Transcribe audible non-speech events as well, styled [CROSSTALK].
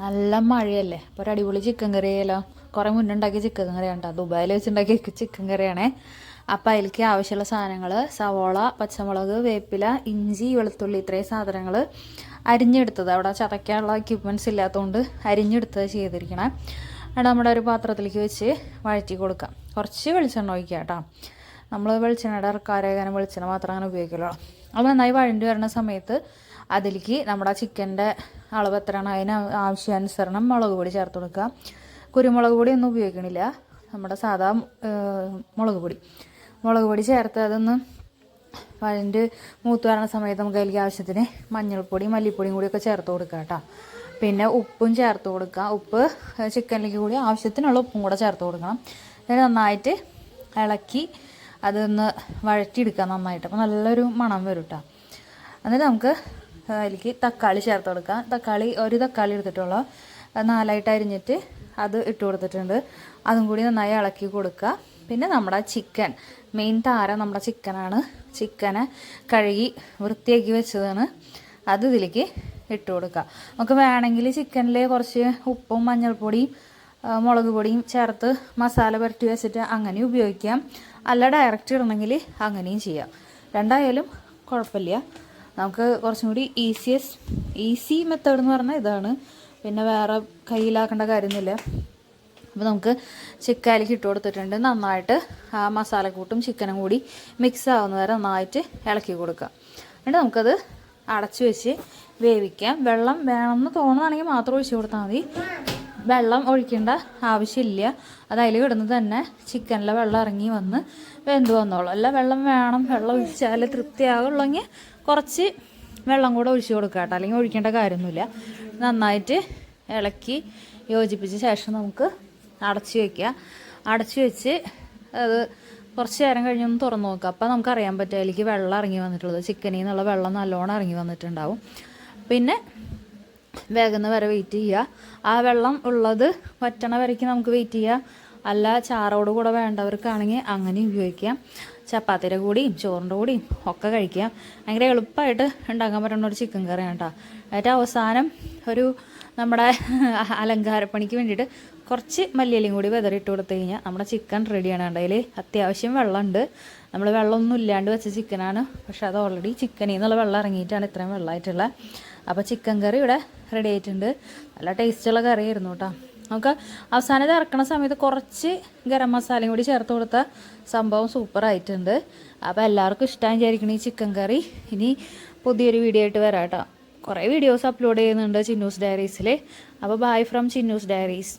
നല്ല മഴയല്ലേ? അപ്പോൾ ഒരു അടിപൊളി ചിക്കൻ കറി ആയാലോ കുറേ മുന്നേ ഉണ്ടാക്കിയ ചിക്കൻ കറിയാണ് കേട്ടോ ദുബായിൽ വെച്ചുണ്ടാക്കിയ ചിക്കൻ കറിയാണേ അപ്പോൾ അതിലേക്ക് ആവശ്യമുള്ള സാധനങ്ങൾ സവോള പച്ചമുളക് വേപ്പില ഇഞ്ചി വെളുത്തുള്ളി ഇത്രയും സാധനങ്ങൾ അരിഞ്ഞെടുത്തത്. അവിടെ ചതയ്ക്കാനുള്ള എക്യുപ്മെന്റ്സ് ഇല്ലാത്തതുകൊണ്ട് അരിഞ്ഞെടുത്തത് ചെയ്തിരിക്കണം. അവിടെ നമ്മുടെ ഒരു പാത്രത്തിലേക്ക് വെച്ച് വഴറ്റി കൊടുക്കാം. കുറച്ച് വെളിച്ചെണ്ണ ഒഴിക്കുക കേട്ടോ. നമ്മൾ വെളിച്ചെണ്ണയുടെ ഇറക്കാരേഖനം വെളിച്ചെണ്ണ മാത്രം അങ്ങനെ ഉപയോഗിക്കുള്ളൂ അത് നന്നായി വഴണ്ടി വരുന്ന സമയത്ത് അതിലേക്ക് നമ്മുടെ ചിക്കന്റെ അളവ് എത്രയാണ് അതിന് ആവശ്യാനുസരണം മുളക് പൊടി ചേർത്ത് കൊടുക്കുക. കുരുമുളക് പൊടി ഒന്നും ഉപയോഗിക്കണില്ല. നമ്മുടെ സാധാ മുളക് പൊടി. മുളക് പൊടി ചേർത്ത് അതൊന്ന് അതിന്റെ മൂത്ത് വരണ സമയത്ത് നമുക്ക് അതിലേക്ക് ആവശ്യത്തിന് മഞ്ഞൾപ്പൊടി മല്ലിപ്പൊടിയും കൂടിയൊക്കെ ചേർത്ത് കൊടുക്കുക കേട്ടോ. പിന്നെ ഉപ്പും ചേർത്ത് കൊടുക്കുക. ഉപ്പ് ചിക്കനിലേക്ക് കൂടി ആവശ്യത്തിനുള്ള ഉപ്പും കൂടെ ചേർത്ത് കൊടുക്കണം. എന്നിട്ട് നന്നായിട്ട് ഇളക്കി അതൊന്ന് വഴറ്റിയെടുക്കുക നന്നായിട്ട്. അപ്പോൾ നല്ലൊരു മണം വരും കേട്ടോ. എന്നിട്ട് നമുക്ക് അതിലേക്ക് തക്കാളി ചേർത്ത് കൊടുക്കാം തക്കാളി ഒരു തക്കാളി എടുത്തിട്ടുള്ളൂ. നാലായിട്ട് അരിഞ്ഞിട്ട് അത് ഇട്ട് കൊടുത്തിട്ടുണ്ട്. അതും കൂടി നന്നായി ഇളക്കി കൊടുക്കുക. പിന്നെ നമ്മുടെ ചിക്കൻ. മെയിൻ താരം നമ്മുടെ ചിക്കനാണ്. ചിക്കനെ കഴുകി വൃത്തിയാക്കി വെച്ചതാണ്. അത് ഇതിലേക്ക് ഇട്ട് കൊടുക്കുക. നമുക്ക് വേണമെങ്കിൽ ചിക്കനിൽ കുറച്ച് ഉപ്പും മഞ്ഞൾപ്പൊടിയും മുളക് പൊടിയും ചേർത്ത് മസാല പുരട്ടി വെച്ചിട്ട് അങ്ങനെ ഉപയോഗിക്കാം. അല്ല ഡയറക്റ്റ് ഇടണമെങ്കിൽ അങ്ങനെയും ചെയ്യാം. രണ്ടായാലും കുഴപ്പമില്ല. നമുക്ക് കുറച്ചും കൂടി ഈസിയസ്റ്റ് ഈസി മെത്തേഡ് എന്ന് പറഞ്ഞാൽ ഇതാണ്. പിന്നെ വേറെ കയ്യിലാക്കേണ്ട കാര്യമൊന്നുമില്ല. അപ്പോൾ നമുക്ക് ചിക്കാലിക്ക് ഇട്ട് കൊടുത്തിട്ടുണ്ട്. നന്നായിട്ട് ആ മസാലക്കൂട്ടും ചിക്കനും കൂടി മിക്സ് ആവുന്ന വരെ നന്നായിട്ട് ഇളക്കി കൊടുക്കുക. എന്നിട്ട് നമുക്കത് അടച്ചു വെച്ച് വേവിക്കാം. വെള്ളം വേണമെന്ന് തോന്നുകയാണെങ്കിൽ മാത്രം ഒഴിച്ചു കൊടുത്താൽ മതി. വെള്ളം ഒഴിക്കേണ്ട ആവശ്യമില്ല. അത് അതിൽ കിടന്ന് തന്നെ ചിക്കനിലെ വെള്ളം ഇറങ്ങി വന്ന് വെന്ത് വന്നോളൂ. അല്ല വെള്ളം വേണം. വെള്ളം ഒഴിച്ചാൽ തൃപ്തിയാകുള്ളെങ്കിൽ കുറച്ച് വെള്ളം കൂടെ ഒഴിച്ചു കൊടുക്കുക കേട്ടോ. അല്ലെങ്കിൽ ഒഴിക്കേണ്ട കാര്യമൊന്നുമില്ല. നന്നായിട്ട് ഇളക്കി യോജിപ്പിച്ച ശേഷം നമുക്ക് അടച്ചു വയ്ക്കുക അടച്ചു വെച്ച് അത് കുറച്ച് നേരം കഴിഞ്ഞൊന്ന് തുറന്ന് നോക്കുക അപ്പോൾ നമുക്കറിയാൻ പറ്റും അതിലേക്ക് വെള്ളം ഇറങ്ങി വന്നിട്ടുള്ളത്. ചിക്കനിൽ നിന്നുള്ള വെള്ളം നല്ലോണം ഇറങ്ങി വന്നിട്ടുണ്ടാവും. പിന്നെ വേഗുന്ന വരെ വെയിറ്റ് ചെയ്യുക ആ വെള്ളം ഉള്ളത് വറ്റണ വരയ്ക്ക് നമുക്ക് വെയിറ്റ് ചെയ്യാം. അല്ല ചാറോട് കൂടെ വേണ്ടവർക്കാണെങ്കിൽ അങ്ങനെ ഉപയോഗിക്കാം. ചപ്പാത്തിയുടെ കൂടിയും ചോറിന്റെ കൂടിയും ഒക്കെ കഴിക്കാം. ഭയങ്കര എളുപ്പമായിട്ട് ഉണ്ടാക്കാൻ പറ്റുന്ന ഒരു ചിക്കൻ കറിയാണ് കേട്ടോ ഏറ്റവും അവസാനം ഒരു നമ്മുടെ [LAUGHS] അലങ്കാരപ്പണിക്ക് വേണ്ടിയിട്ട് കുറച്ച് മല്ലിയിലും കൂടി വെതറിയിട്ട് കൊടുത്തു കഴിഞ്ഞാൽ നമ്മുടെ ചിക്കൻ റെഡിയാണ് ഉണ്ടെങ്കിൽ അത്യാവശ്യം വെള്ളമുണ്ട്. നമ്മൾ വെള്ളമൊന്നും ഇല്ലാണ്ട് വെച്ച ചിക്കനാണ് പക്ഷെ അത് ഓൾറെഡി ചിക്കനിൽ നിന്നുള്ള വെള്ളം ഇറങ്ങിയിട്ടാണ് ഇത്രയും വെള്ളമായിട്ടുള്ളത്. അപ്പോൾ ചിക്കൻ കറി ഇവിടെ റെഡി ആയിട്ടുണ്ട്. നല്ല ടേസ്റ്റുള്ള കറിയായിരുന്നു കേട്ടോ നമുക്ക് അവസാനം ഇത് ഇറക്കണ സമയത്ത് കുറച്ച് ഗരം മസാലയും കൂടി ചേർത്ത് കൊടുത്ത സംഭവം സൂപ്പറായിട്ടുണ്ട് അപ്പോൾ എല്ലാവർക്കും ഇഷ്ടമായി വിചാരിക്കണം ഈ ചിക്കൻ കറി ഇനി പുതിയൊരു വീഡിയോ ആയിട്ട് വരാം കേട്ടോ കുറേ വീഡിയോസ് അപ്ലോഡ് ചെയ്യുന്നുണ്ട് ചിന്നൂസ് ഡയറീസിൽ അപ്പോൾ ബൈ ഫ്രം ചിന്നൂസ് ഡയറീസ്